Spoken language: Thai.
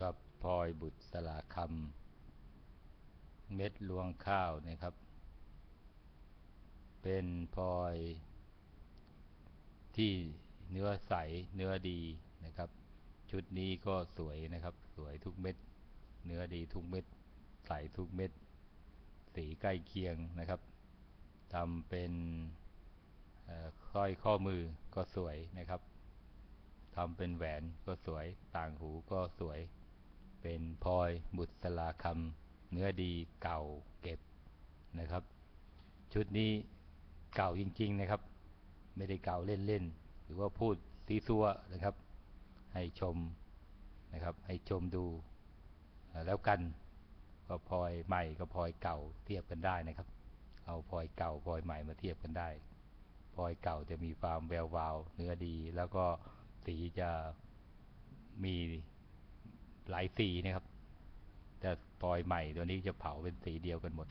กับพลอยบุตรสลาคำเม็ดลวงข้าวนะครับ เป็นพลอยที่เนื้อใสเนื้อดีนะครับ ชุดนี้ก็สวยนะครับ สวยทุกเม็ด เนื้อดีทุกเม็ด ใสทุกเม็ด สีใกล้เคียงนะครับทำเป็นสร้อยข้อมือก็สวยนะครับทำเป็นแหวนก็สวย ต่างหูก็สวย เป็นพลอยบุตรสลาคำเนื้อดีเก่าเก็บนะครับ ชุดนี้เก่าจริง ๆนะครับ ไม่ได้เก่าเล่นๆหรือว่าพูดซีซัวนะครับ ให้ชมนะครับ ให้ชมดูแล้วกันก็พลอยใหม่กับพลอยเก่าเทียบกันได้นะครับ เอาพลอยเก่าพลอยใหม่มาเทียบกันได้พลอยเก่าจะมีความแวววาวเนื้อดี แล้วก็สีจะ หลายสีนะครับ แต่ปลอยใหม่ตัวนี้จะเผาเป็นสีเดียวกันหมด